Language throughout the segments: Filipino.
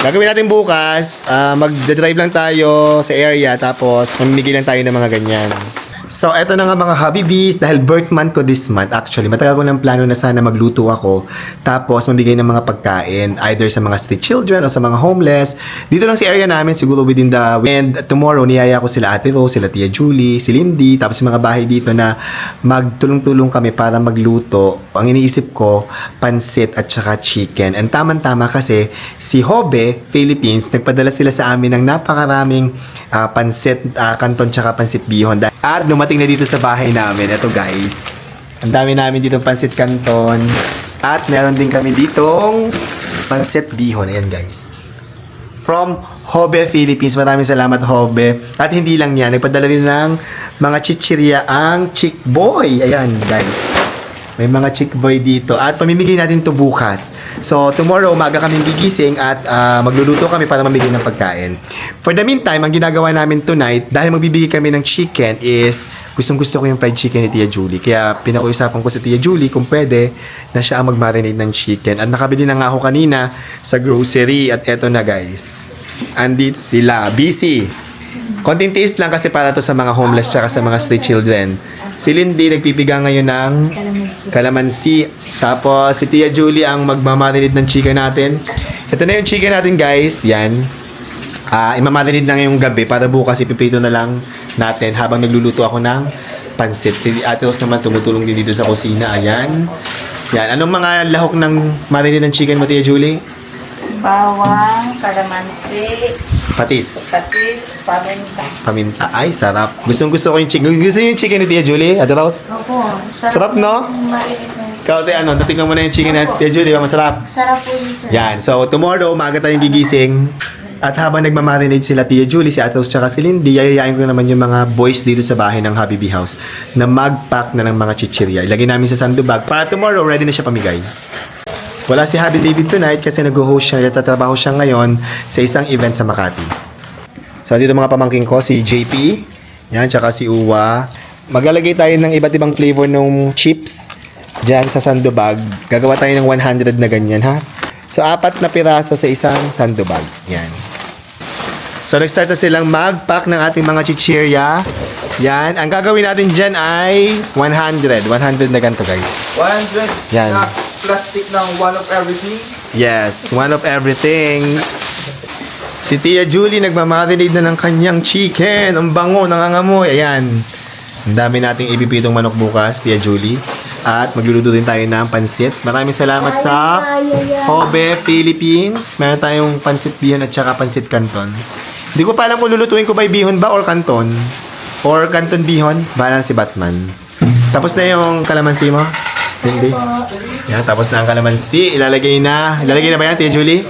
Gagawin natin bukas, ah, mag-drive lang tayo sa area tapos mamimigay lang tayo ng mga ganyan. So, eto na nga mga bees. Dahil birth month ko this month, actually, matagal ko ng plano na sana magluto ako. Tapos, mamigay ng mga pagkain, either sa mga street children o sa mga homeless. Dito lang sa area namin, siguro within the... And tomorrow, niyaya ko sila Ate Rose, sila Tia Julie, si Lindy, tapos yung mga bahay dito na magtulong-tulong kami para magluto. Ang iniisip ko, pansit at saka chicken. And taman-tama kasi, si Hobe, Philippines, nagpadala sila sa amin ng napakaraming ah, pansit, ah, kanton tsaka pansit bihon. At dumating na dito sa bahay namin. Ito guys. Ang dami namin dito pansit kanton. At meron din kami ditong pansit bihon. Ayan guys. From Hobe Philippines. Maraming salamat Hobe. At hindi lang yan. Nagpadala din ng mga chichirya ang Chick Boy. Ayan guys. May mga chick boy dito. At pamimigay natin to bukas. So, tomorrow, umaga kami gigising at ah, magluluto kami para mamigay ng pagkain. For the meantime, ang ginagawa namin tonight, dahil magbibigay kami ng chicken, is gustong gusto ko yung fried chicken ni Tia Julie. Kaya pinakuusapan ko sa Tia Julie kung pwede na siya ang mag-marinate ng chicken. At nakabili na nga ako kanina sa grocery. At eto na guys. Andito sila. Busy. Konting tiis lang kasi para to sa mga homeless tsaka sa mga street children. Si Lindy nagpipiga ngayon ng kalamansi. Tapos si Tia Julie ang magmamarinate ng chicken natin. Ito na yung chicken natin guys. Yan. Ah, imamarinate na ngayong gabi para bukas ipipito na lang natin habang nagluluto ako ng pansit. Si Ate Rose naman tumutulong din dito sa kusina. Ayan. Yan. Anong mga lahok ng marinate ng chicken mo, Tia Julie? Bawang, kalamansi, Patis. patis, paminta. Paminta. Ay, sarap. Gustong gusto ko yung chicken. Gusto niyo yung chicken ni Tia Julie? Ate Rose? Opo. Sarap, no? Mainit na. Ikaw, te, ano, natikman mo na yung chicken ni Tia Julie, di ba masarap? Sarap po yun, sir. Yan. So, tomorrow, umaga tayong gigising. At habang nagmamarinate sila Tia Julie, si Ate Rose, tsaka si Lindy, yayayain ko naman yung mga boys dito sa bahay ng Habibi House na mag-pack na ng mga chichirya. Ilagay namin sa sandubag para tomorrow, ready na siya pamigay. Wala si Happy David tonight kasi nag-host siya, tatrabaho siya ngayon sa isang event sa Makati. So, dito mga pamangking ko, si JP, yan, tsaka si Uwa. Maglalagay tayo ng iba't ibang flavor ng chips dyan sa sandubag. Gagawa tayo ng 100 na ganyan, ha? So, apat na piraso sa isang sandubag. Yan. So, nag-start na silang mag-pack ng ating mga chichirya. Yan. Ang gagawin natin dyan ay 100. 100 na ganito, guys. 100 Yan. na plastic ng one of everything. Yes, one of everything. Si Tia Julie nagmamarinate na ng kanyang chicken. Ang bango, nangangamoy. Ayan. Ang dami nating ipipitong manok bukas, Tia Julie. At magluluto din tayo ng pansit. Maraming salamat sa Hobe Philippines. Meron tayong pansit bihon at saka pansit canton. Hindi ko pa alam kung lulutuin ko ba bihon ba or canton. Or canton bihon. Bahala si Batman. Tapos na yung kalamansi mo? Hindi. Yan, tapos na ang kalamansi. Ilalagay na. Ilalagay na ba yan, Tia Julie?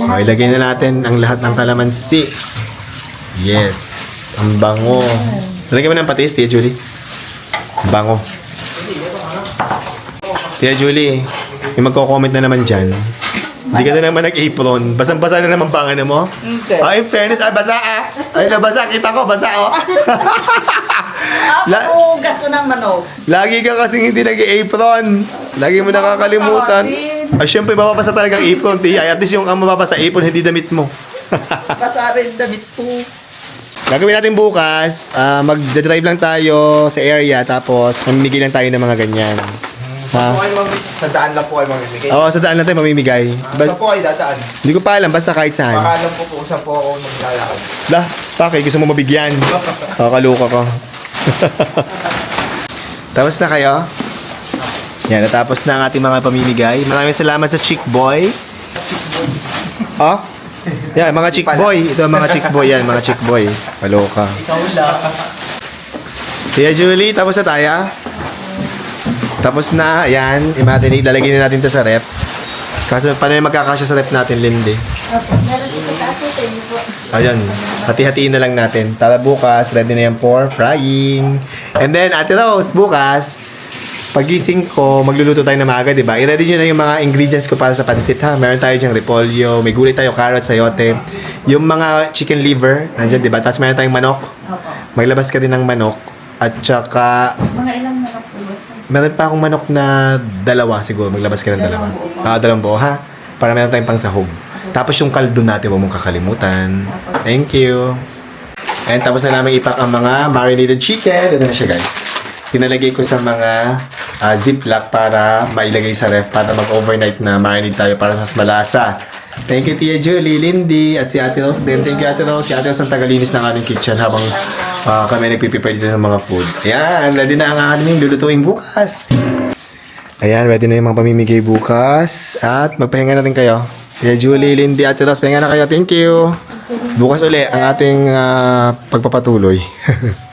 O, ilagay na natin ang lahat ng kalamansi. Yes. Ang bango. Lagay mo ng patis, Tia Julie. Ang bango. Tia Julie, may magko-comment na naman dyan. Hindi ka na naman nag-apron. Basang-basa na naman pang ano mo. Hindi. Ay, in fairness, ay, basa ah. Ay, nabasa. Kita ko, basa oh. La- Ako, gasto ng manok. Lagi ka kasing hindi nag-apron. Lagi mo nakakalimutan. Ay, syempre, mababasa talaga ang apron. Tiya, at least yung ang mababasa apron, hindi damit mo. Basta rin damit po. Gagawin natin bukas, ah, mag-drive lang tayo sa area, tapos mamimigay lang tayo ng mga ganyan. Sa po kayo mamimigay. Sa daan lang po kayo mamimigay. Oo, sa daan lang tayo mamimigay. Saan Ba- po kayo dadaan? hindi ko pa alam, basta kahit saan. Baka alam po po saan po ako maglalakad. Lah, bakit? Gusto mo mabigyan? Kakaluka ko. Tapos na kayo? Yan, natapos na ang ating mga pamimigay. Maraming salamat sa Chick Boy. Oh? Yan, mga Chick Boy. Ito ang mga Chick Boy yan, mga Chick Boy. Kaloka. Ikaw lang. Tia Julie, tapos na tayo? Tapos na, ayan. Imatinate, lalagyan na natin to sa rep. Kaso, paano yung magkakasya sa rep natin, Lindy? Meron dito taas ito, hindi po. Ayan, hati-hatiin na lang natin. Tara bukas, ready na yan for frying. And then, Ate Rose, bukas, pagising ko, magluluto tayo na maaga, di ba? I-ready nyo na yung mga ingredients ko para sa pansit, ha? Meron tayo dyang repolyo, may gulay tayo, carrot, sayote. Yung mga chicken liver, nandyan, di ba? Tapos meron tayong manok. Maglabas ka rin ng manok. At saka, Mga ilang manok po ba, sir? Meron pa akong manok na dalawa siguro. Maglabas ka ng dalawa. Dalawang buo Ah, dalawang buo, ha? Para meron tayong pangsahog. Tapos yung kaldo natin, huwag mong kakalimutan. Thank you. And tapos na namin ipak ang mga marinated chicken. Ito na siya guys. Pinalagay ko sa mga ah, ziplock para mailagay sa ref para mag-overnight na marinate tayo para mas malasa. Thank you Tia Julie, Lindy, at si Ate Rose din. Thank you Ate Rose. Si Ate Rose ang tagalinis ng aming kitchen habang ah, kami nagpiprepare dito ng mga food. Ayan, ready na ang aming lulutuin bukas. Ayan, ready na yung mga pamimigay bukas. At magpahinga na rin kayo. Tia Julie, Lindy, Ate Rose, pahinga na kayo. Thank you. Bukas uli ang ating ah, pagpapatuloy.